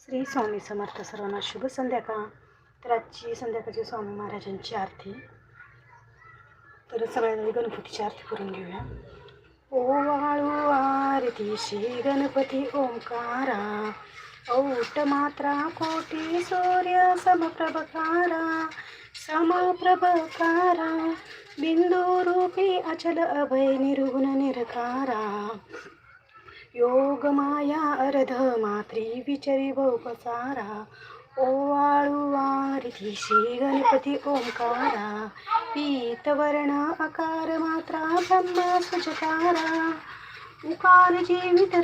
श्री स्वामी समर्थ सर्वांना शुभ संध्याकाळ तर आजची संध्याकाळची स्वामी महाराजांची आरती तर सगळ्यांनी गणपतीची आरती करून घेऊया ओ वाळू आरती श्री गणपती ओंकारा औट मात्रा कोटी सूर्य समप्रभकारा समप्रभकारा बिंदू रूपी अचल अभय निर्गुण निरकारा योग माया अर्ध मात्री विचरी बहुपसारा ओवाळू श्री गणपती ओंकारा। पीतवर्ण आकार मात्रा ब्रह्मा सुजकारा उकार जीवित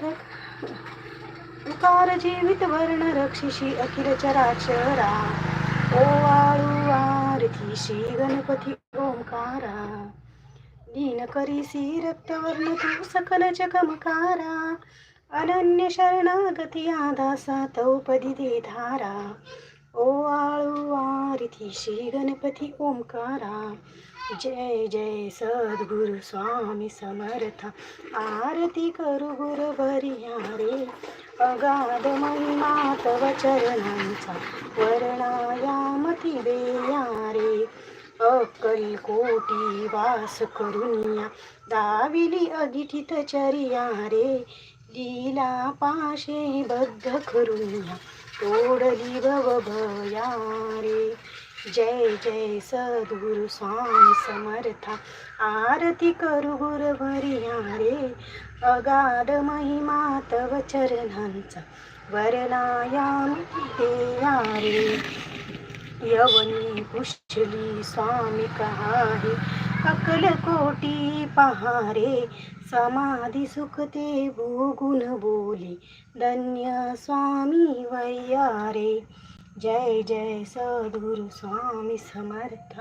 उकार जीवित वर्ण रक्षिषी अखिल चराचरा। ओवाळू श्री गणपती ओंकारा। येन करीसी रक्तवर्ण तू सकल जगमकारा. अनन्य शरणागती आदासा तौपदी दे धारा. ओ आळू श्री गणपती ओंकारा. जय जय सद्गुरु स्वामी समर्थ. आरती करू गुरु रे अगाध महिमा तव चरणांचा. वर्णायामती बेया रे अकलकोटी वास करुनिया. दाविली अगिठित चरिया रे. लीला पाशे बद्ध करुनिया. तोडली भव रे. जय जय सद्गुरु स्वामी समर्था. आरती करू गुरु भरिया रे. अगाध महिमा तव चरणांचा. वरनायाम देया रे. यवनी कुशली स्वामी कहारे अकल कोटी पहारे समाधी सुखते भोगुन बोले धन्य स्वामी वैयारे। जय जय सद्गुरु स्वामी समर्थ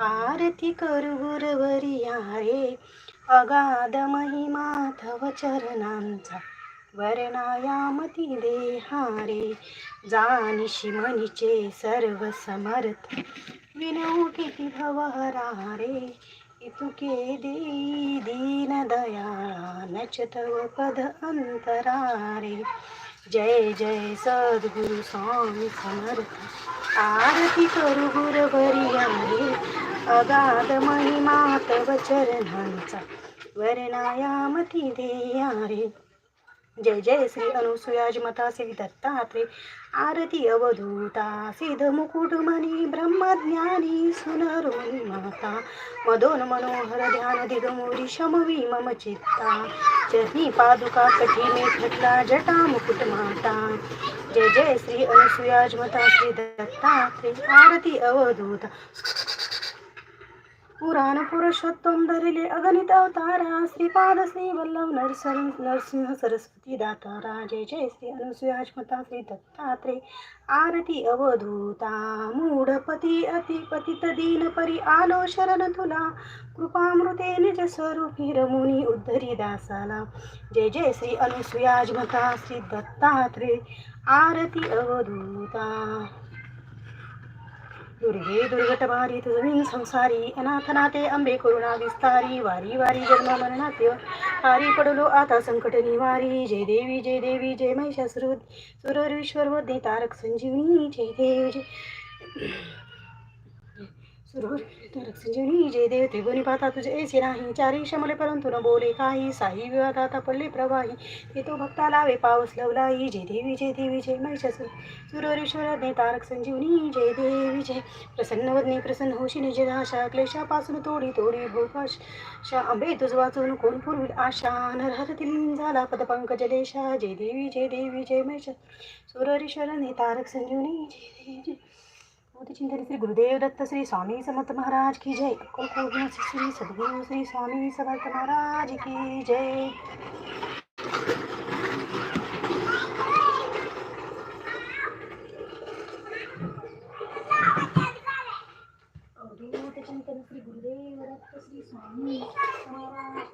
आरती करू गुरुवरिया रे अगाध महिमा थव चरणांचा। वर्णायामती देहारे जानिशी मनीचे सर्व समर्थ विनऊ किती भवहरा रे इतुके देई दीन दयाळा तव पद अंतरारे. जय जय सद्गुरु स्वामी समर्थ. आरती करू गुरुवरिया रे अगाध महिमा तव चरणांचा. वर्णायामती देया रे जय जय श्री अनुसुयाज मता श्री आरती अवधूता सिद्ध मुकुटमणी ब्रह्मज्ञानी सुनरोनी माता मदोन मनोहर ध्यान दिगमोरी शमवी मम चित्ता चरणी पादुका कठीने खटला जटा मुकुट माता जय जय श्री अनुसुयाज मता श्री आरती अवधूता पुराण पुरुषोत्तम धरिले अगणित अवतारा श्रीपाद श्री वल्लभ नरसर नरसिंह सरस्वती दातारा जय जय श्री अनुसुयाजमता श्री दत्तात्रे आरती अवधूता मूढपती अतिपतित दीन परी आलो शरण तुला कृपामृते निज स्वरूपी रमुनी उद्धरी दासाला. जय जय श्री अनुसुयाजमता श्री दत्तात्रे आरती अवधूता। दुर्गे दुर्घटभारी जमीन संसारी अनाथनाथे अंबे करुणा विस्तारी वारी वारी जन्म मरणात्य हारी पडलो आता संकट निवारी. जय देवी जय देवी जय महिषासुर सुररीश्वर मध्ये तारक संजीवनी जय देव जय संजीवनी जय देव त्रिभुवनी पाहता तुझे ऐसे नाही. चारी शमले परंतु न बोले काही. साई विवादाता पडले प्रवाही ते तो भक्ता लावे पावस लवलाई. जय देवी जय देवी जय महिषासुर सुररीश्वर तारक संजीवनी जय देव जय प्रसन्न वदने प्रसन्न होशी निज आशा क्लेशापासून तोडी तोडी भोकाश शा अंबे तुझ वाचून कोण पूर्वी आशा? नरहरतील झाला पदपंकज लेशा जय देवी जय देवी जय महिषा सुररीश्वर तारक संजीवनी. जय देवी जय चिंतन श्री गुरुदेव दत्त श्री स्वामी समर्थ महाराज की जय. अक्कलकोट श्री सद्गुरु श्री स्वामी समर्थ महाराज की जय. Sổ.